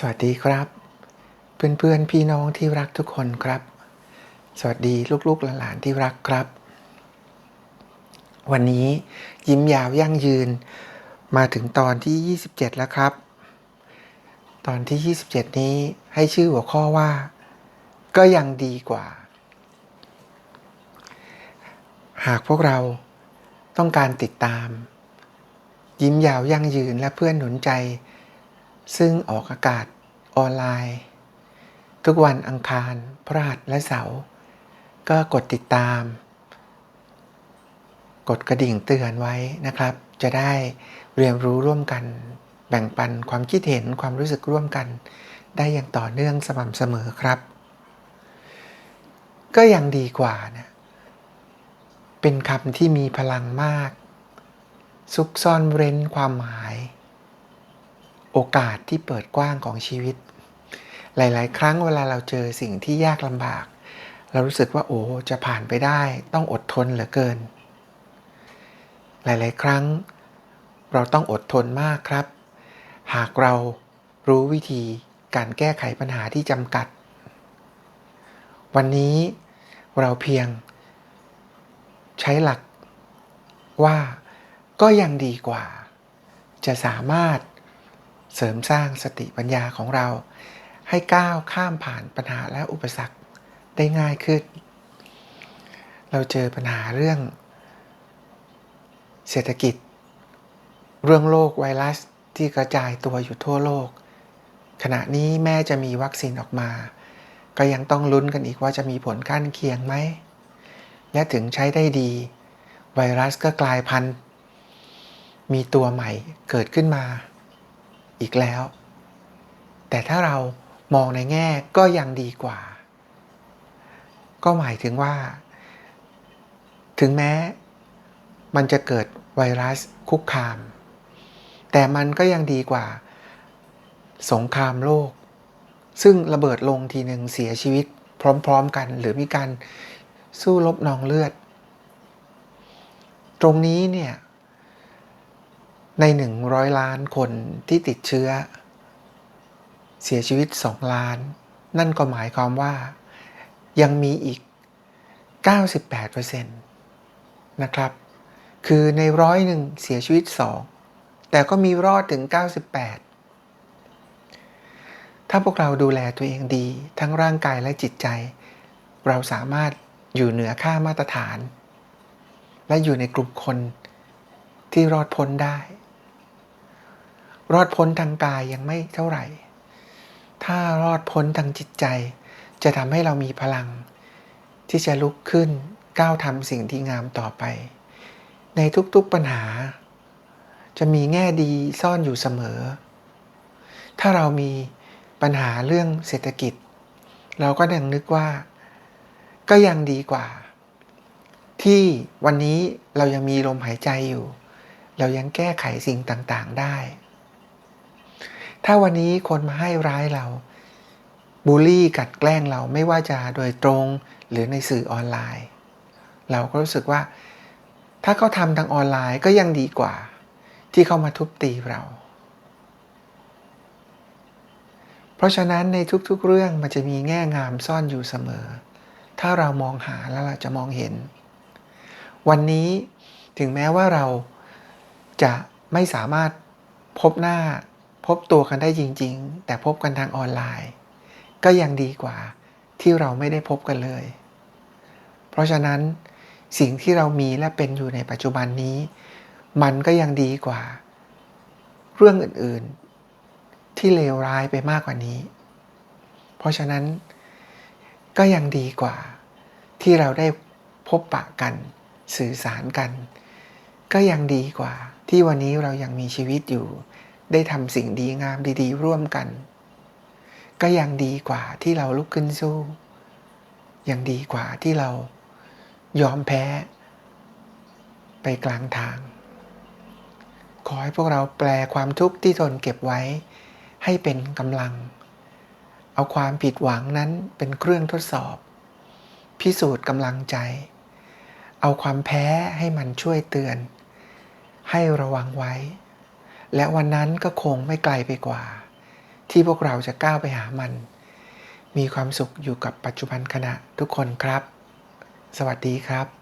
สวัสดีครับ เพื่อนๆพี่น้องที่รักทุกคนครับ สวัสดีลูกๆหลานๆที่รักครับ วันนี้ยิ้มยาวยั่งยืน มาถึงตอนที่ 27 แล้วครับ ตอนที่ 27 นี้ให้ชื่อหัวข้อว่า ก็ยังดีกว่า หากพวกเราต้องการติดตาม ยิ้มยาวยั่งยืนและเพื่อนหนุนใจ ซึ่งออกอากาศออนไลน์ ทุกวันอังคาร พฤหัสและเสาร์ก็กดติดตาม กดกระดิ่งเตือนไว้นะครับ จะได้เรียนรู้ร่วมกัน แบ่งปันความคิดเห็นความรู้สึกร่วมกัน ได้อย่างต่อเนื่องสม่ำเสมอครับ ก็ยังดีกว่านะเป็นคำที่มีพลังมาก ซุกซ่อนเร้นความหมาย โอกาสที่เปิดกว้างของชีวิต หลาย ๆ ครั้งเวลาเราเจอสิ่งที่ยากลำบาก เรารู้สึกว่าโอ้จะผ่านไปได้ ต้องอดทนเหลือเกิน หลาย ๆ ครั้ง เราต้องอดทนมากครับ หากเรารู้วิธีการแก้ไขปัญหาที่จำกัด วันนี้เราเพียง ใช้หลักว่าก็ยังดีกว่า จะสามารถ เสริมสร้างสติปัญญาของเรา ให้ก้าวข้ามผ่านปัญหาและอุปสรรคได้ง่ายขึ้น เราเจอปัญหาเรื่อง เศรษฐกิจ เรื่องโรคไวรัสที่กระจายตัวอยู่ทั่วโลก ขณะนี้แม้จะมีวัคซีนออกมา ก็ยังต้องลุ้นกันอีกว่าจะมีผลข้างเคียงไหม และถึงใช้ได้ดี ไวรัสก็กลายพันธุ์ มีตัวใหม่เกิดขึ้นมา อีกแล้ว แต่ถ้าเรามองในแง่ก็ยังดีกว่า ก็หมายถึงว่า ถึงแม้ มันจะเกิดไวรัสคุกคาม แต่มันก็ยังดีกว่า สงครามโลก ซึ่งระเบิดลงทีหนึ่งเสียชีวิต พร้อมๆกัน หรือมีการสู้รบนองเลือด ตรงนี้เนี่ย ใน 100 ล้านคนที่ติดเชื้อ เสียชีวิต 2 ล้าน นั่นก็หมายความว่ายังมีอีก 98%นะครับ คือในร้อยหนึ่งเสียชีวิต 2 แต่ก็มีรอดถึง 98 ถ้าพวกเราดูแลตัวเองดี ทั้งร่างกายและจิตใจ เราสามารถอยู่เหนือค่ามาตรฐาน และอยู่ในกลุ่มคนที่รอดพ้นได้ รอดพ้นทางกายยังไม่เท่าไหร่ ถ้ารอดพ้นทางจิตใจ จะทำให้เรามีพลัง ที่จะลุกขึ้นก้าวทำสิ่งที่งามต่อไป ในทุกๆปัญหา จะมีแง่ดีซ่อนอยู่เสมอ ถ้าเรามีปัญหาเรื่องเศรษฐกิจ เราก็ยังนึกว่า ก็ยังดีกว่า ที่วันนี้เรายังมีลมหายใจอยู่ เรายังแก้ไขสิ่งต่างๆได้ ถ้าวันนี้คนมาให้ร้ายเรา บูลลี่กัดแกล้งเราไม่ว่าจะโดยตรงหรือในสื่อออนไลน์ เราก็รู้สึกว่า ถ้าเขาทำทางออนไลน์ก็ยังดีกว่า ที่เขามาทุบตีเรา เพราะฉะนั้นในทุกๆเรื่องมันจะมีแง่งามซ่อนอยู่เสมอ ถ้าเรามองหาแล้วเราจะมองเห็น วันนี้ถึงแม้ว่าเราจะไม่สามารถพบหน้า พบตัวกันได้จริง ๆ แต่พบกันทางออนไลน์ ก็ยังดีกว่าที่เราไม่ได้พบกันเลย เพราะฉะนั้นสิ่งที่เรามีและเป็นอยู่ในปัจจุบันนี้ มันก็ยังดีกว่า เรื่องอื่นๆ ที่เลวร้ายไปมากกว่านี้ เพราะฉะนั้นก็ยังดีกว่า ที่เราได้พบปะกัน สื่อสารกัน ก็ยังดีกว่า ที่วันนี้เรายังมีชีวิตอยู่ ได้ทำสิ่งดีงามดีๆ ร่วมกัน ก็ยังดีกว่าที่เราลุกขึ้นสู้ยังดีกว่าที่เรายอมแพ้ ไปกลางทาง ขอให้พวกเราแปลความทุกข์ที่ทนเก็บไว้ ให้เป็นกำลัง เอาความผิดหวังนั้นเป็นเครื่องทดสอบ พิสูจน์กำลังใจ เอาความแพ้ให้มันช่วยเตือน ให้ระวังไว้ และวันนั้นก็คงไม่ไกลไปกว่า ที่พวกเราจะก้าวไปหามัน มีความสุขอยู่กับปัจจุบันขณะทุกคนครับ สวัสดีครับ